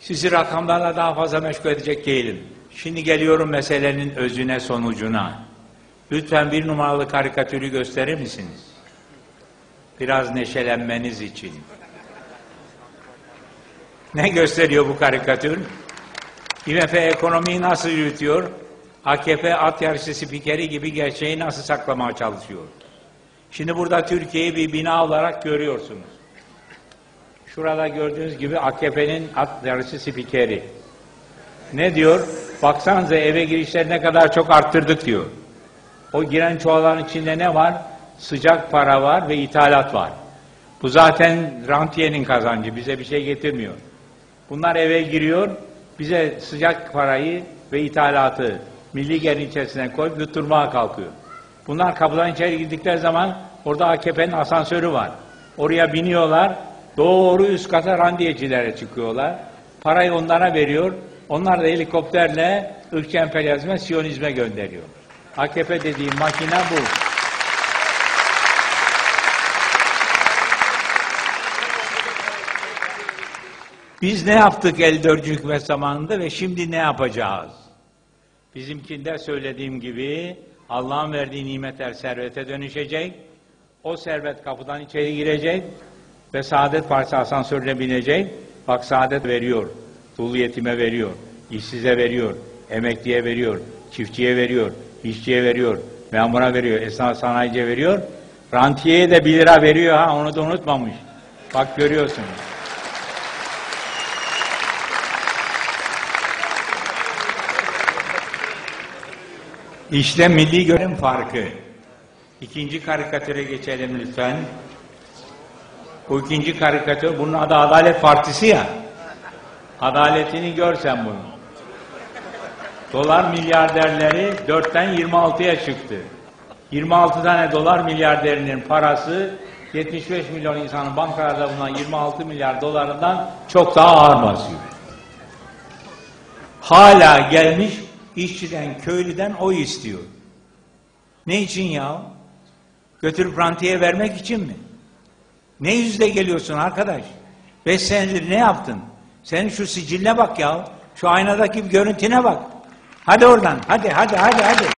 Sizi rakamlarla daha fazla meşgul edecek değilim. Şimdi geliyorum meselenin özüne, sonucuna. Lütfen bir numaralı karikatürü gösterir misiniz? Biraz neşelenmeniz için. Ne gösteriyor bu karikatür? IMF ekonomiyi nasıl yürütüyor? AKP at yarışı spikeri gibi gerçeği nasıl saklamaya çalışıyor? Şimdi burada Türkiye'yi bir bina olarak görüyorsunuz. Şurada gördüğünüz gibi AKP'nin at yarışı spikeri. Ne diyor? Baksanıza eve girişleri ne kadar çok arttırdık diyor. O giren çuvalların içinde ne var? Sıcak para var ve ithalat var. Bu zaten rantiyenin kazancı. Bize bir şey getirmiyor. Bunlar eve giriyor, bize sıcak parayı ve ithalatı milli gelirin içerisine koyup yutturmaya kalkıyor. Bunlar kapıdan içeri girdikleri zaman orada AKP'nin asansörü var. Oraya biniyorlar, doğru üst kata randiyecilere çıkıyorlar. Parayı onlara veriyor, onlar da helikopterle ırkçı emperyalizme, siyonizme gönderiyor. AKP dediğim makine bu. Biz ne yaptık 54. hükümet zamanında ve şimdi ne yapacağız? Bizimkinde söylediğim gibi Allah'ın verdiği nimetler servete dönüşecek. O servet kapıdan içeri girecek ve Saadet Partisi asansörüne binecek. Bak Saadet veriyor, dul yetime veriyor, işsize veriyor, emekliye veriyor, çiftçiye veriyor, işçiye veriyor, memura veriyor, esnaf sanayiciye veriyor. Rantiyeye de 1 lira veriyor ha onu da unutmamış. Bak görüyorsunuz. İşte milli görün farkı. İkinci karikatüre geçelim lütfen. Bu ikinci karikatür, bunun adı Adalet Partisi ya. Adaletini görsen bunu. Dolar milyarderleri 4'ten 26'ya çıktı. 26 tane dolar milyarderinin parası 75 milyon insanın bankalarda bulunan 26 milyar dolarından çok daha ağır basıyor. Hala gelmiş işçiden, köylüden oy istiyor. Ne için ya? Götürüp rantiye vermek için mi? Ne yüzle geliyorsun arkadaş? Beş senedir ne yaptın? Senin şu siciline bak ya. Şu aynadaki görüntüne bak. Hadi oradan. Hadi hadi hadi hadi.